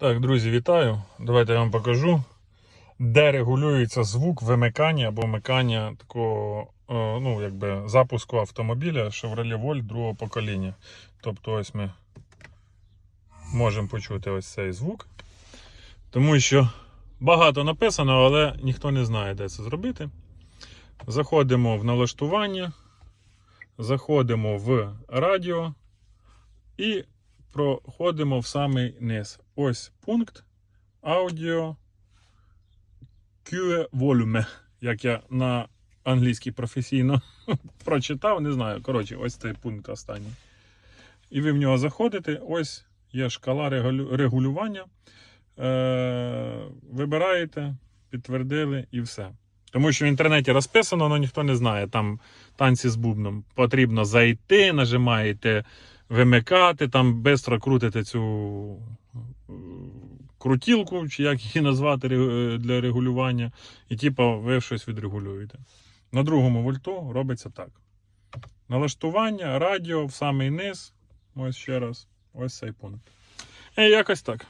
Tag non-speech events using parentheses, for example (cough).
Так, друзі, вітаю. Давайте я вам покажу, де регулюється звук вимикання або вмикання такого е, ну, якби, запуску автомобіля Chevrolet Volt другого покоління. Тобто, ось ми можемо почути ось цей звук. Тому що багато написано, але ніхто не знає, де це зробити. Заходимо в налаштування, заходимо в радіо і проходимо в самий низ. Ось пункт аудіо QE volume, як я на англійській професійно (laughs) прочитав, не знаю. Коротше, ось цей пункт останній. І ви в нього заходите. Ось є шкала регулювання. Е- вибираєте, підтвердили і все. Тому що в інтернеті розписано, але ніхто не знає. Там танці з бубном. Потрібно зайти, нажимаєте вимикати, там швидко крутите цю е, крутілку, чи як її назвати для регулювання, і типу ви щось відрегулюєте. На другому вольту робиться так. Налаштування, радіо в самий низ. Ось ще раз. Ось цей пункт. І якось так.